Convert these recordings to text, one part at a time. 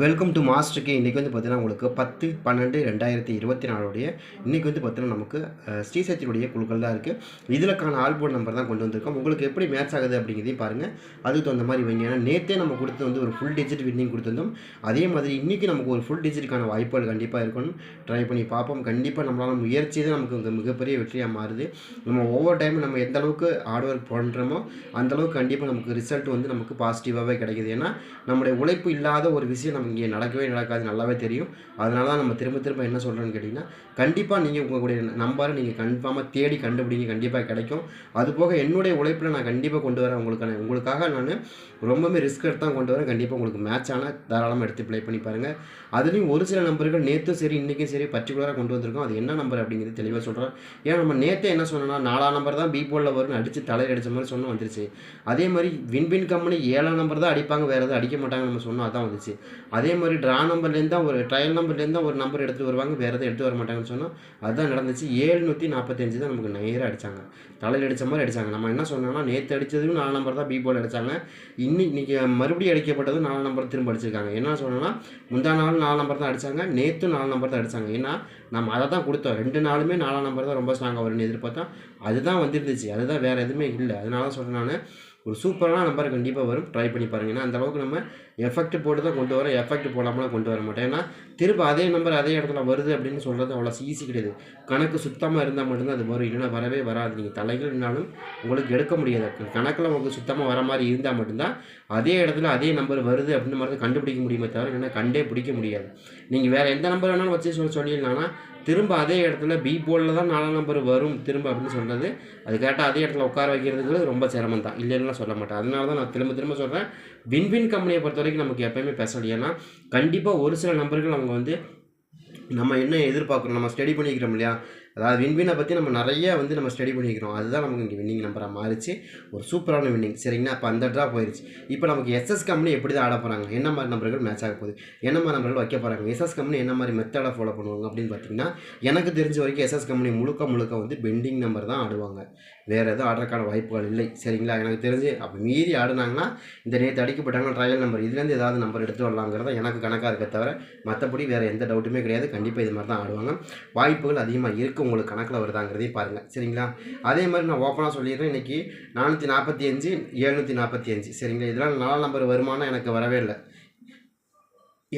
Welcome to மாஸ்டருக்கு இன்றைக்கி வந்து பார்த்தீங்கன்னா உங்களுக்கு பத்து பன்னெண்டு ரெண்டாயிரத்தி இருபத்தி நாலுடைய இன்றைக்கி வந்து பார்த்தீங்கன்னா நமக்கு ஸ்ரீசக்தியுடைய குழுக்கள் தான் இருக்குது இதுலக்கான ஆல்போர்ட் நம்பர் தான் கொண்டு வந்திருக்கோம். உங்களுக்கு எப்படி மேட்ச் ஆகுது அப்படிங்கிறதையும் பாருங்கள் அதுக்கு தகுந்த மாதிரி வைங்க. ஏன்னா நேற்றே நம்ம கொடுத்து வந்து ஒரு ஃபுல் டிஜிட் வின்னிங் கொடுத்துருந்தோம். அதே மாதிரி இன்றைக்கி நமக்கு ஒரு ஃபுல் டிஜிட்டுக்கான வாய்ப்புகள் கண்டிப்பாக இருக்கணும். ட்ரை பண்ணி பார்ப்போம். கண்டிப்பாக நம்மளால் முயற்சி தான் நமக்கு மிகப்பெரிய வெற்றியாக மாறுது. நம்ம ஒவ்வொரு டைம் நம்ம எந்த அளவுக்கு ஹார்ட் ஒர்க் பண்ணுறோமோ அந்தளவுக்கு கண்டிப்பாக நமக்கு ரிசல்ட் வந்து நமக்கு பாசிட்டிவாகவே கிடைக்குது. ஏன்னா நம்முடைய உழைப்பு இல்லாத ஒரு விஷயம் நமக்கு இங்கே நடக்கவே நடக்காது நல்லாவே தெரியும். அதனால தான் நம்ம திரும்ப திரும்ப என்ன சொல்கிறேன்னு கேட்டிங்கன்னா கண்டிப்பாக நீங்கள் உங்களுடைய நம்பரை நீங்கள் கன்ஃபார்மாக தேடி கண்டுபிடிங்க கண்டிப்பாக கிடைக்கும். அதுபோக என்னுடைய உழைப்பில் நான் கண்டிப்பாக கொண்டு வரேன் உங்களுக்கான உங்களுக்காக நான் ரொம்பவே ரிஸ்க் எடுத்து தான் கொண்டு வரேன். கண்டிப்பாக உங்களுக்கு மேட்ச் ஆனால் தாராளமாக எடுத்து ப்ளே பண்ணி பாருங்கள் அதுலேயும் ஒரு சில நம்பர்கள் நேற்றும் சரி இன்றைக்கும் சரி பர்டிகுலராக கொண்டு வந்திருக்கோம். அது என்ன நம்பர் அப்படிங்கிறது தெளிவாக சொல்கிறேன் ஏன்னா நம்ம நேற்றே என்ன சொன்னோம்னா நாலாம் நம்பர் தான் பி போலில் வரும்னு அடித்து தலையில் அடித்த மாதிரி சொன்ன வந்துருச்சு. அதே மாதிரி வின்பின் கம்பெனி ஏழாம் நம்பர் தான் அடிப்பாங்க வேறு எதுவும் அடிக்க மாட்டாங்க நம்ம சொன்னோம் அதான் வந்துச்சு. அதே மாதிரி ட்ரா நம்பர்லேருந்து தான் ஒரு ட்ரையல் நம்பர்லேருந்து தான் ஒரு நம்பர் எடுத்து வருவாங்க வேறு எதுவும் எடுத்து வர மாட்டாங்கன்னு சொன்னோம் அதுதான் நடந்துச்சு. ஏழ்நூற்றி நாற்பத்தஞ்சு தான் நமக்கு நேராக அடித்தாங்க தலையில் அடித்த மாதிரி அடித்தாங்க நம்ம என்ன சொன்னோம்னா நேற்று அடித்ததும் நாலு நம்பர் தான் பி போல் அடித்தாங்க இன்னி இன்னைக்கு மறுபடியும் அடிக்கப்பட்டதும் நாலு நம்பர் திரும்ப அடிச்சிருக்காங்க. என்ன சொன்னோன்னா முந்தா நாள் நாலு நம்பர் தான் அடித்தாங்க நேற்றும் நாலு நம்பர் தான் அடித்தாங்க ஏன்னா நம்ம அதை தான் கொடுத்தோம். ரெண்டு நாளுமே நாலாம் நம்பர் தான் ரொம்ப ஸ்ட்ராங்காக வரும்னு எதிர்பார்த்தோம் அதுதான் வந்துருந்துச்சு. அதுதான் வேறு எதுவுமே இல்லை. அதனால தான் சொல்கிறேன் நான். ஒரு சூப்பரான நம்பர் கண்டிப்பாக வரும். ட்ரை பண்ணி பாருங்க. ஏன்னா அந்த அளவுக்கு நம்ம எஃபெக்ட் போட்டு தான் கொண்டு வரோம் எஃபெக்ட் போடாமலாம் கொண்டு வர மாட்டோம். ஏன்னா திரும்ப அதே நம்பர் அதே இடத்துல வருது அப்படின்னு சொல்கிறது அவ்வளோ ஈஸி கிடையாது. கணக்கு சுத்தமாக இருந்தால் மட்டும்தான் அது வரும். இல்லைன்னா வரவே வராது. நீங்கள் தலைகள்னாலும் உங்களுக்கு எடுக்க முடியாது. கணக்கில் உங்களுக்கு சுத்தமாக வர மாதிரி இருந்தால் மட்டும்தான் அதே இடத்துல அதே நம்பர் வருது அப்படின்னு மாதிரி கண்டுபிடிக்க முடியுமே தவிர இல்லைன்னா கண்டே பிடிக்க முடியாது. நீங்கள் வேறு எந்த நம்பர் வேணாலும் வச்சு சொல்ல சொல்லிடலாம்னா திரும்ப அதே இடத்துல பி போர்டில் தான் நாலாம் நம்பர் வரும் திரும்ப அப்படின்னு சொல்கிறது அது கேட்டால் அதே இடத்துல உட்கார வைக்கிறதுக்கு ரொம்ப சிரமம் தான். இல்லைன்னா சொல்ல மாட்டேன். அதனால தான் நான் திரும்ப திரும்ப சொல்கிறேன் வின்வின் கம்பெனியை பொறுத்த வரைக்கும் நமக்கு எப்பயுமே பேசல ஏன்னா கண்டிப்பாக ஒரு சில நம்பர்கள் அவங்க வந்து நம்ம என்ன எதிர்பார்க்குறோம் நம்ம ஸ்டடி பண்ணிக்கிறோம் இல்லையா? அதாவது வின்வினை பற்றி நம்ம நிறைய வந்து நம்ம ஸ்டடி பண்ணிக்கிறோம் அதுதான் நமக்கு இங்கே வின்னிங் நம்பராக மாறிச்சு. ஒரு சூப்பரான வின்னிங் சரிங்களா? அப்போ அந்த ட்ரா போயிடுச்சு இப்போ நமக்கு எஸ்எஸ் கம்பெனி எப்படி தான் ஆட போகிறாங்க என்ன மாதிரி நம்பர்கள் மேட்ச் ஆக போகுது? என்ன மாதிரி நம்பர்கள் வைக்க போகிறாங்க எஸ்எஸ் கம்பெனி என்ன மாதிரி மெத்தடை ஃபாலோ பண்ணுவாங்க அப்படின்னு பார்த்தீங்கன்னா எனக்கு தெரிஞ்ச வரைக்கும் எஸ்எஸ் கம்பெனி முழுக்க முழுக்க வந்து பெண்டிங் நம்பர் தான் ஆடுவாங்க. வேறு எதுவும் ஆடுறதுக்கான வாய்ப்புகள் இல்லை. சரிங்களா? எனக்கு தெரிஞ்சு அப்போ மீறி ஆடுனாங்கன்னா இந்த நேற்று அடிக்கப்பட்டாங்கன்னா ட்ரையல் நம்பர் இதுலேருந்து ஏதாவது நம்பர் எடுத்து வரலாங்கிறத எனக்கு கணக்காக இருக்க தவிர மற்றபடி வேறு எந்த டவுட்டுமே கிடையாது. கண்டிப்பாக இது மாதிரி தான் ஆடுவாங்க. வாய்ப்புகள் அதிகமாக இருக்கும். உங்களுக்கு கணக்கில் வருதாங்கிறதையும் பாருங்கள் சரிங்களா? அதே மாதிரி நான் ஓப்பனாக சொல்லிடுறேன். இன்றைக்கி நானூற்றி நாற்பத்தி அஞ்சு எழுநூற்றி நாற்பத்தி அஞ்சு. சரிங்களா? இதெல்லாம் நாலு நம்பர் வருமானம் எனக்கு வரவே இல்லை.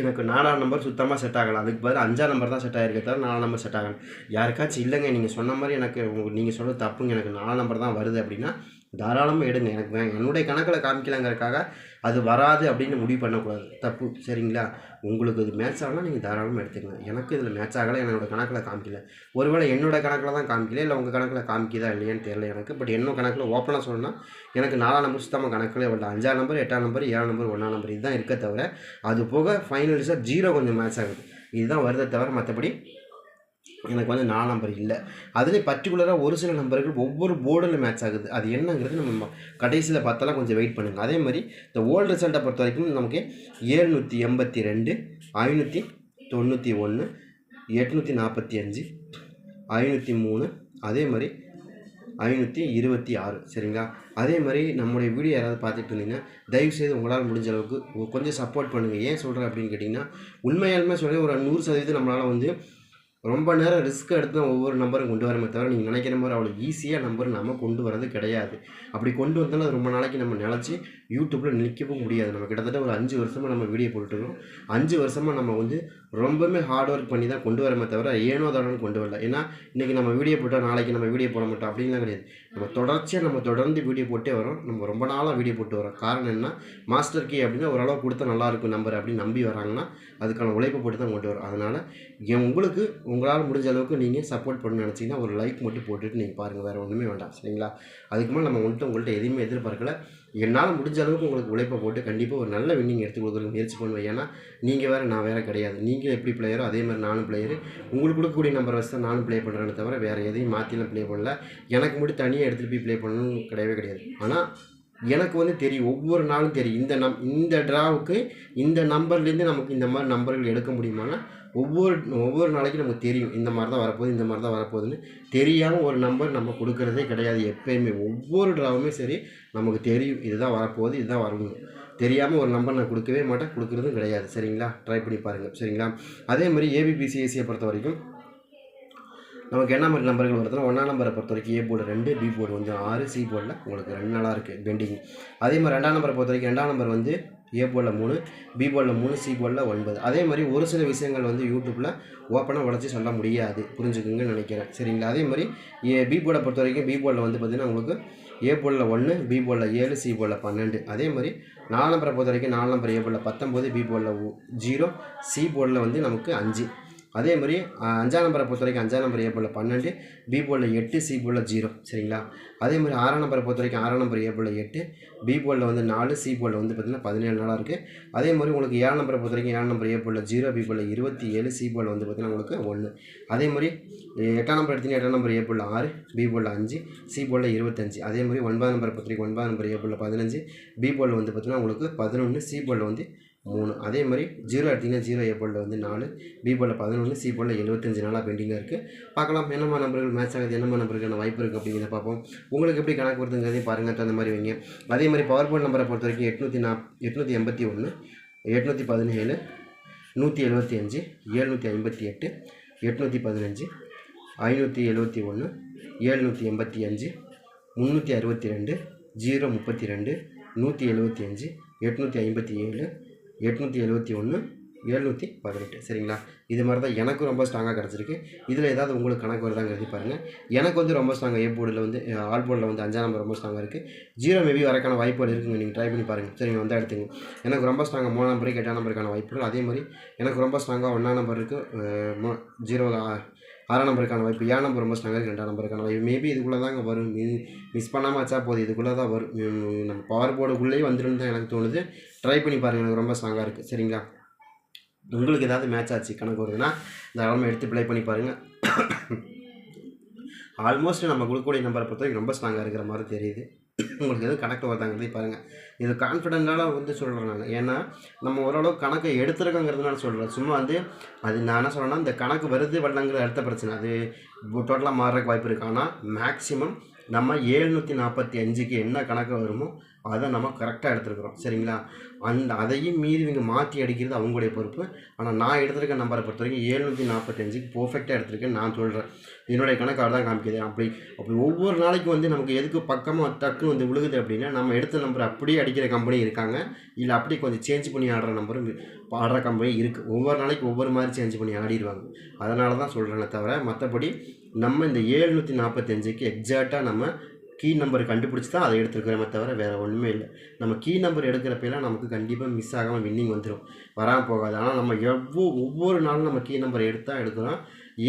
எனக்கு நாலாம் நம்பர் சுத்தமாக செட் ஆகலை. அதுக்கு பதில் அஞ்சாம் நம்பர் தான் செட் ஆகிருக்கே தவிர நாலாம் நம்பர் செட் ஆகலை. யாருக்காச்சும் இல்லைங்க. நீங்கள் சொன்ன மாதிரி எனக்கு நீங்கள் சொல்கிறது தப்புங்க. எனக்கு நாலாம் நம்பர் தான் வருது அப்படின்னா தாராளமாக எடுங்க. எனக்கு வே என்னுடைய கணக்கில் காமிக்கலங்கிறதுக்காக அது வராது அப்படின்னு முடிவு பண்ணக்கூடாது. தப்பு. சரிங்களா? உங்களுக்கு இது மேட்ச் ஆகலாம் நீங்கள் தாராளமாக எடுத்துக்கங்க. எனக்கு இதில் மேட்ச் ஆகலை. என்னோட கணக்கில் காமிக்கல. ஒருவேளை என்னோடய கணக்கில் தான் காமிக்கல இல்லை உங்கள் கணக்கில் காமிக்குதா இல்லையான்னு தெரியல எனக்கு. பட் என்னோட கணக்கில் ஓப்பனாக சொல்லணும்னா எனக்கு நாலாம் நம்பர் சுத்தமாக கணக்கில் வரல அஞ்சாம் நம்பர் எட்டாம் நம்பர் ஏழாம் நம்பர் ஒன்றாம் நம்பர் இதுதான் இருக்க தவிர அது போக ஃபைனலிஸாக ஜீரோ கொஞ்சம் மேட்ச் ஆகுது. இதுதான் வருதே தவிர மற்றபடி எனக்கு வந்து நாலு நம்பர் இல்லை. அதுலேயும் பர்டிகுலராக ஒரு சில நம்பர்கள் ஒவ்வொரு போர்டில் மேட்ச் ஆகுது. அது என்னங்கிறது நம்ம கடைசியில் பார்த்தாலாம் கொஞ்சம் வெயிட் பண்ணுங்கள் அதே மாதிரி இந்த ஓல்டு ரிசல்ட்டை பொறுத்த வரைக்கும் நமக்கு ஏழ்நூற்றி எண்பத்தி ரெண்டு ஐநூற்றி தொண்ணூற்றி ஒன்று எட்நூற்றி நாற்பத்தி அஞ்சு ஐநூற்றி மூணு அதே மாதிரி ஐநூற்றி இருபத்தி ஆறு. சரிங்களா? அதே மாதிரி நம்மளுடைய வீடியோ யாராவது பார்த்துட்டு இருந்தீங்கன்னா தயவுசெய்து உங்களால் முடிஞ்ச அளவுக்கு கொஞ்சம் சப்போர்ட் பண்ணுங்கள் ஏன் சொல்கிறேன் அப்படின்னு கேட்டிங்கன்னா உண்மையாலுமே சொல்லி ஒரு நூறு சதவீதம் நம்மளால் வந்து ரொம்ப நேரம் ரிஸ்க் எடுத்து ஒவ்வொரு நம்பரும் கொண்டு வரமே தவிர நீங்கள் நினைக்கிற மாதிரி அவ்வளோ ஈஸியாக நம்பர் நம்ம கொண்டு வரது கிடையாது. அப்படி கொண்டு வந்தாலும் அது ரொம்ப நாளைக்கு நம்ம நினச்சி யூடியூப்பில் நிற்கவும் முடியாது. நம்ம கிட்டத்தட்ட ஒரு அஞ்சு வருஷமாக நம்ம வீடியோ போட்டுருக்கோம் அஞ்சு வருஷமாக நம்ம வந்து ரொம்பவுமே ஹார்ட் ஒர்க் பண்ணி தான் கொண்டு வரமே தவிர ஏனோ தடவை கொண்டு வரல. ஏன்னா இன்றைக்கி நம்ம வீடியோ போட்டால் நாளைக்கு நம்ம வீடியோ போட மாட்டோம். அப்படின்லாம் கிடையாது. நம்ம தொடர்ச்சியாக நம்ம தொடர்ந்து வீடியோ போட்டே வரோம். நம்ம ரொம்ப நாளாக வீடியோ போட்டு வரோம். காரணம் என்ன? மாஸ்டர் கீ அப்படின்னா ஓரளவு கொடுத்தா நல்லாயிருக்கும் நம்பர் அப்படின்னு நம்பி வராங்கன்னா அதுக்கான உழைப்பு போட்டு தான் கொண்டு வரோம். அதனால் என் உங்களுக்கு உங்களால் முடிஞ்ச அளவுக்கு நீங்கள் சப்போர்ட் பண்ண நினச்சிங்கன்னா ஒரு லைக் மட்டும் போட்டுட்டு நீங்கள் பாருங்கள் வேறு ஒன்றுமே வேண்டாம். சரிங்களா? அதுக்கு மேலே நம்ம வந்துட்டு உங்கள்கிட்ட எதையுமே எதிர்பார்க்கல. என்னால் முடிஞ்ச அளவுக்கு உங்களுக்கு உழைப்பை போட்டு கண்டிப்பாக ஒரு நல்ல வின்னிங் எடுத்து கொடுக்குறதுக்கு முயற்சி பண்ணுவேன். ஏன்னா நீங்கள் வேறு நான் வேறு கிடையாது. நீங்கள் எப்படி பிளேயரோ அதே மாதிரி நானும் பிளேயரு உங்களுக்கு கொடுக்கக்கூடிய நம்பர் வச்சு தான் நானும் ப்ளே பண்ணுறேன்னு தவிர வேறு எதையும் மாற்றிலாம் ப்ளே பண்ணல. எனக்கு மட்டும் தனியாக எடுத்துகிட்டு போய் ப்ளே பண்ணணும்னு கிடையவே கிடையாது. ஆனால் எனக்கு வந்து தெரியும் ஒவ்வொரு நாளும் தெரியும். இந்த நம் இந்த ட்ராவுக்கு இந்த நம்பர்லேருந்து நமக்கு இந்த மாதிரி நம்பர்கள் எடுக்க முடியுமானா ஒவ்வொரு ஒவ்வொரு நாளைக்கும் நமக்கு தெரியும். இந்த மாதிரி தான் வரப்போகுது இந்த மாதிரி தான் வரப்போகுதுன்னு. தெரியாமல் ஒரு நம்பர் நம்ம கொடுக்குறதே கிடையாது எப்பயுமே. ஒவ்வொரு ட்ராவுமே சரி நமக்கு தெரியும். இதுதான் வரப்போகுது இதுதான் வரணும் தெரியாமல் ஒரு நம்பர் நான் கொடுக்கவே மாட்டேன் கொடுக்குறதும் கிடையாது. சரிங்களா? ட்ரை பண்ணி பாருங்கள் சரிங்களா? அதே மாதிரி ஏபிபிசிஎஸ்சியை பொறுத்த வரைக்கும் நமக்கு என்ன மாதிரி நம்பர்கள் வருதுன்னா ஒன்றாம் நம்பரை பொறுத்த வரைக்கும் ஏ போர்டு ரெண்டு பி போர்டு வந்து ஆறு சி போர்டில் உங்களுக்கு ரெண்டு நாளாக இருக்குது பெண்டிங் அதே மாதிரி ரெண்டாம் நம்பரை பொறுத்த வரைக்கும் ரெண்டாம் நம்பர் வந்து ஏ போர்டில் மூணு பி போர்டில் மூணு சி போர்டில் ஒன்பது. அதே மாதிரி ஒரு சில விஷயங்கள் வந்து யூடியூப்பில் ஓப்பனாக உடச்சி சொல்ல முடியாது. புரிஞ்சுக்குங்கன்னு நினைக்கிறேன். சரிங்களா? அதே மாதிரி ஏ பி போர்டை பொறுத்த வரைக்கும் பி போர்டில் வந்து பார்த்திங்கன்னா உங்களுக்கு ஏ போர்டில் ஒன்று பி போர்டில் ஏழு சி போர்டில் பன்னெண்டு. அதே மாதிரி நாலு நம்பரை பொறுத்த வரைக்கும் நாலு நம்பர் ஏ போர்டில் பத்தொம்போது பி போர்டில் ஜீரோ சி போர்டில் வந்து நமக்கு அஞ்சு. அதே மாதிரி அஞ்சாம் நம்பரை பொறுத்த வரைக்கும் அஞ்சாம் நம்பர் ஏ போல் பன்னெண்டு பி போலில் எட்டு சி போலில் ஜீரோ சரிங்களா? அதே மாதிரி ஆறாம் நம்பரை பொறுத்த வரைக்கும் ஆறாம் நம்பர் ஏ போலில் எட்டு பி போலில் வந்து நாலு சி போலில் வந்து பார்த்திங்கன்னா பதினேழு நாளாக இருக்குது அதே மாதிரி உங்களுக்கு ஏழாம் நம்பரை பொறுத்த வரைக்கும் ஏழாம் நம்பர் ஏ போலில் ஜீரோ பி போலில் இருபத்தி ஏழு சி போலில் வந்து பார்த்திங்கன்னா உங்களுக்கு ஒன்று அதே மாதிரி எட்டாம் நம்பர் எடுத்தீங்கன்னா எட்டாம் நம்பர் ஏ போலில் ஆறு பி போலில் அஞ்சு சி போலில் இருபத்தஞ்சு. அதே மாதிரி ஒன்பதாம் நம்பரை பொறுத்த வரைக்கும் ஒன்பதாம் நம்பர் ஏ போலில் பதினஞ்சு பி போலில் வந்து பார்த்திங்கன்னா உங்களுக்கு பதினொன்று சி போலில் வந்து மூணு. அதே மாதிரி ஜீரோ எடுத்திங்கன்னா ஜீரோ ஏ போலில் வந்து நாலு பி போலில் பதினொன்று சி போலில் எழுபத்தஞ்சு நாளாக பெண்டிங்காக இருக்குது பார்க்கலாம் என்னமா நம்பர்கள் மேட்ச் ஆகுது என்னமா நம்பருக்கான வாய்ப்பு இருக்குது அப்படிங்கிறத பார்ப்போம். உங்களுக்கு எப்படி கணக்கு வருதுங்கிறதையும் பாருங்கள் தகுந்த மாதிரி வைங்க. அதே மாதிரி பவர் போர்ட் நம்பரை பொறுத்த வரைக்கும் எட்நூற்றி நாப் எட்நூற்றி எண்பத்தி ஒன்று எட்நூற்றி பதினேழு நூற்றி எழுபத்தி அஞ்சு ஏழ்நூற்றி ஐம்பத்தி எட்டு எட்நூற்றி பதினஞ்சு ஐநூற்றி எழுபத்தி ஒன்று ஏழ்நூற்றி எண்பத்தி அஞ்சு முந்நூற்றி அறுபத்தி ரெண்டு ஜீரோ முப்பத்தி ரெண்டு நூற்றி எழுபத்தி அஞ்சு எட்நூற்றி ஐம்பத்தி ஏழு எட்நூற்றி எழுபத்தி ஒன்று எழுநூற்றி பதினெட்டு. சரிங்களா? இது மாதிரி தான் எனக்கும் ரொம்ப ஸ்ட்ராங்காக கிடச்சிருக்கு. இதில் ஏதாவது உங்களுக்கு கணக்கு வருதாங்க எழுதி பாருங்கள் எனக்கு வந்து ரொம்ப ஸ்ட்ராங்காக ஏ போர்டில் வந்து ஆல் போர்டில் வந்து அஞ்சாம் நம்பர் ரொம்ப ஸ்ட்ராங்காக இருக்குது ஜீரோ மேபி வரக்கான வாய்ப்புகள் இருக்குங்க. நீங்கள் ட்ரை பண்ணி பாருங்கள் சரிங்க வந்து எடுத்துங்க. எனக்கு ரொம்ப ஸ்ட்ராங்காக மூணாம் நம்பருக்கு எட்டாம் நம்பருக்கான வாய்ப்புகள். அதே மாதிரி எனக்கு ரொம்ப ஸ்ட்ராங்காக ஒன்றாம் நம்பர் இருக்குது ஜீரோ ஆறாம் நம்பருக்கான வாய்ப்பு ஏழாம் நம்பர் ரொம்ப ஸ்ட்ராங்காக ரெண்டாம் நம்பருக்கான வாய்ப்பு. மேபி இதுக்குள்ளே தாங்க வரும். மிஸ் பண்ணாமல் வச்சா போதும். இதுக்குள்ளே தான் வரும் நம்ம பவர் போர்டுக்குள்ளேயே வந்துடும் தான் எனக்கு தோணுது. ட்ரை பண்ணி பாருங்கள் எனக்கு ரொம்ப ஸ்ட்ராங்காக இருக்குது சரிங்களா? உங்களுக்கு ஏதாவது மேட்ச் ஆச்சு கணக்கு வருதுன்னா தாராளமாக எடுத்து ப்ளே பண்ணி பாருங்கள் ஆல்மோஸ்ட் நம்ம கொடுக்கக்கூடிய நம்பரை பொறுத்த வரைக்கும் ரொம்ப ஸ்ட்ராங்காக இருக்கிற மாதிரி தெரியுது. உங்களுக்கு எதுவும் கணக்கு வருதாங்கிறதே பாருங்கள் இது கான்ஃபிடென்ட்டால வந்து சொல்கிறேன் நான். ஏன்னா நம்ம ஓரளவு கணக்கை எடுத்துருக்கோங்கிறதுனால சொல்கிறேன் சும்மா வந்து அது நான் என்ன சொல்கிறேன்னா இந்த கணக்கு வருது வரலங்கிறது அடுத்த பிரச்சனை. அது டோட்டலாக மாறுறதுக்கு வாய்ப்பு இருக்குது ஆனால் மேக்ஸிமம் நம்ம ஏழ்நூற்றி நாற்பத்தி அஞ்சுக்கு என்ன கணக்கு வருமோ அதை நம்ம கரெக்டாக எடுத்துருக்குறோம். சரிங்களா? அந்த அதையும் மீறி இவங்க மாற்றி அடிக்கிறது அவங்களுடைய பொறுப்பு. ஆனால் நான் எடுத்திருக்க நம்பரை பொறுத்த வரைக்கும் ஏழ்நூற்றி நாற்பத்தஞ்சுக்கு பர்ஃபெக்டாக எடுத்திருக்கேன் நான் சொல்கிறேன் என்னுடைய கணக்கு தான் காமிக்குது. அப்படி அப்படி ஒவ்வொரு நாளைக்கு வந்து நமக்கு எதுக்கு பக்கமாக டக்குன்னு வந்து விழுகுது அப்படின்னா நம்ம எடுத்த நம்பர் அப்படியே அடிக்கிற கம்பெனி இருக்காங்க. இல்லை அப்படியே கொஞ்சம் சேஞ்ச் பண்ணி ஆடுற நம்பரும் ஆடுற கம்பெனி இருக்குது ஒவ்வொரு நாளைக்கு ஒவ்வொரு மாதிரி சேஞ்ச் பண்ணி ஆடிடுவாங்க. அதனால தான் சொல்கிறேனே தவிர மற்றபடி நம்ம இந்த ஏழ்நூற்றி நாற்பத்தஞ்சுக்கு எக்ஸாக்டாக நம்ம கீ நம்பர் கண்டுபிடிச்சி தான் அதை எடுத்துருக்கிறோமே தவிர வேறு ஒன்றுமே இல்லை. நம்ம கீ நம்பர் எடுக்கிறப்பெல்லாம் நமக்கு கண்டிப்பாக மிஸ் ஆகாமல் வின்னிங் வந்துடும் வராமல் போகாது. ஆனால் நம்ம எவ்வளோ ஒவ்வொரு நாளும் நம்ம கீ நம்பர் எடுத்தால் எடுக்கிறோம்.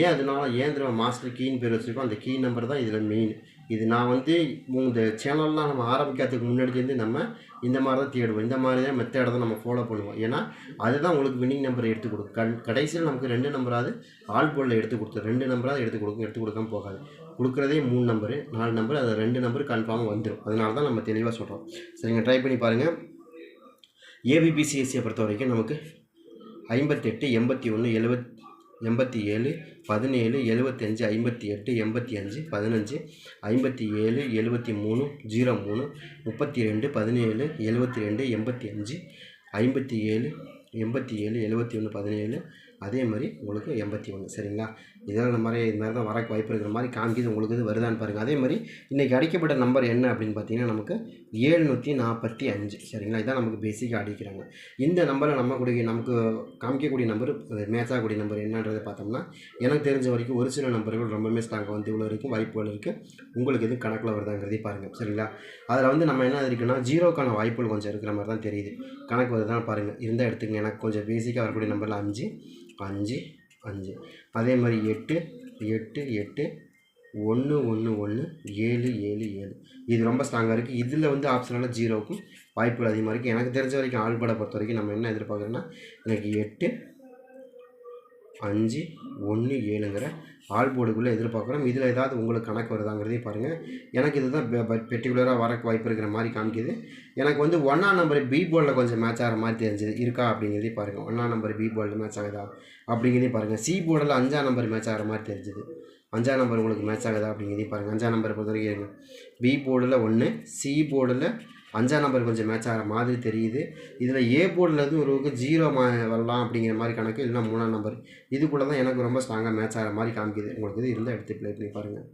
ஏன் அதனால ஏன் திரும்ப மாஸ்டர் கீன்னு பேர் வச்சுருக்கோம்? அந்த கீ நம்பர் தான் இதில் மெயின் இது நான் வந்து இந்த சேனல்லாம் நம்ம ஆரம்பிக்கிறதுக்கு முன்னாடிலேருந்து நம்ம இந்த மாதிரி தான் தேடுவோம். இந்த மாதிரி தான் மெத்த தான் நம்ம ஃபாலோ பண்ணுவோம். ஏன்னா அதுதான் உங்களுக்கு வின்னிங் நம்பர் எடுத்து கொடுக்கும். கண் கடைசியில் நமக்கு ரெண்டு நம்பராவது ஆல் போர்டில் எடுத்து கொடுத்து ரெண்டு நம்பராவது எடுத்து கொடுக்கும் எடுத்து கொடுக்காம போகாது. கொடுக்குறதே மூணு நம்பரு நாலு நம்பர் அது ரெண்டு நம்பர் கன்ஃபார்மாக வந்துடும் அதனால தான் நம்ம தெளிவாக சொல்கிறோம் சரிங்க ட்ரை பண்ணி பாருங்கள் ஏபிபிசிஎஸ்சியை பொறுத்த வரைக்கும் நமக்கு ஐம்பத்தெட்டு எண்பத்தி ஒன்று எழுபத் எண்பத்தி ஏழு பதினேழு எழுபத்தஞ்சு ஐம்பத்தி எட்டு எண்பத்தி அஞ்சு பதினஞ்சு ஐம்பத்தி ஏழு எழுபத்தி மூணு ஜீரோ மூணு முப்பத்தி ரெண்டு பதினேழு எழுபத்தி ரெண்டு எண்பத்தி அஞ்சு ஐம்பத்தி ஏழு எண்பத்தி ஏழு எழுபத்தி ஒன்று பதினேழு அதே மாதிரி உங்களுக்கு எண்பத்தி ஒன்று சரிங்களா? இதெல்லாம் இந்த மாதிரி இது மாதிரி தான் வரக்கு வாய்ப்பு இருக்கிற மாதிரி காமிக்குது உங்களுக்கு இது வருதான்னு பாருங்கள் அதே மாதிரி இன்றைக்கி அடிக்கப்பட்ட நம்பர் என்ன அப்படின்னு பார்த்தீங்கன்னா நமக்கு ஏழ்நூற்றி நாற்பத்தி அஞ்சு. சரிங்களா? இதான் நமக்கு பேசிக்காக அடிக்கிறாங்க. இந்த நம்பரை நம்ம கூடிய நமக்கு காமிக்கக்கூடிய நம்பர் மேட்ச் ஆகக்கூடிய நம்பர் என்னன்றதை பார்த்தோம்னா எனக்கு தெரிஞ்ச வரைக்கும் ஒரு சில நம்பர்கள் ரொம்பவே ஸ்ட்ராங்காக வந்து இவ்வளோ இருக்கும் வாய்ப்புகள் இருக்குது உங்களுக்கு எதுவும் கணக்கில் வருதாங்கிறதே பாருங்கள் சரிங்களா? அதில் வந்து நம்ம என்ன இருக்குன்னா ஜீரோக்கான வாய்ப்புகள் கொஞ்சம் இருக்கிற மாதிரி தான் தெரியுது. கணக்கு வருதான் பாருங்கள் இருந்தால் எடுத்துங்க எனக்கு கொஞ்சம் பேசிக்காக வரக்கூடிய நம்பரில் அஞ்சு அஞ்சு அஞ்சு. அதே மாதிரி எட்டு எட்டு எட்டு ஒன்று ஒன்று ஒன்று ஏழு ஏழு ஏழு. இது ரொம்ப ஸ்ட்ராங்காக இருக்குது இதில் வந்து ஆப்ஷனால ஜீரோவுக்கும் வாய்ப்புகள் அதிகமாக இருக்குது எனக்கு தெரிஞ்ச வரைக்கும் ஆள்படை பொறுத்த வரைக்கும் நம்ம என்ன எதிர்பார்க்குறோன்னா எனக்கு எட்டு அஞ்சு ஒன்று ஏழுங்கிற ஆல் போர்டுக்குள்ளே எதிர்பார்க்குறோம். இதில் ஏதாவது உங்களுக்கு கணக்கு வருதாங்கிறதையும் பாருங்கள் எனக்கு இது தான் பெர்டிகுலராக வரக்கு வாய்ப்பு இருக்கிற மாதிரி காமிக்குது. எனக்கு வந்து ஒன்றாம் நம்பர் பி போர்டில் கொஞ்சம் மேட்ச் ஆகிற மாதிரி தெரிஞ்சுது. இருக்கா அப்படிங்கிறதையும் பாருங்கள் ஒன்றாம் நம்பர் பி போர்டில் மேட்ச் ஆகுதா அப்படிங்கிறதையும் பாருங்கள் சி போர்டில் அஞ்சாம் நம்பர் மேட்ச் ஆகிற மாதிரி தெரிஞ்சுது. அஞ்சாம் நம்பர் உங்களுக்கு மேட்ச் ஆகுதா அப்படிங்கிறதையும் பாருங்கள் அஞ்சாம் நம்பரை பொறுத்த வரைக்கும் இருங்க பி போர்டில் ஒன்று சி போர்டில் அஞ்சாம் நம்பர் கொஞ்சம் மேட்ச் ஆகிற மாதிரி தெரியுது. இதில் ஏ போர்டில் இருந்து ஒரு ஜீரோ மா வரலாம் அப்படிங்கிற மாதிரி கணக்கு இல்லைன்னா மூணாம் நம்பர். இதுக்குள்ளே தான் எனக்கு ரொம்ப ஸ்ட்ராங்காக மேட்ச் ஆகிற மாதிரி காமிக்குது. உங்களுக்கு இது இருந்தால் எடுத்து ப்ளே பண்ணி பாருங்கள்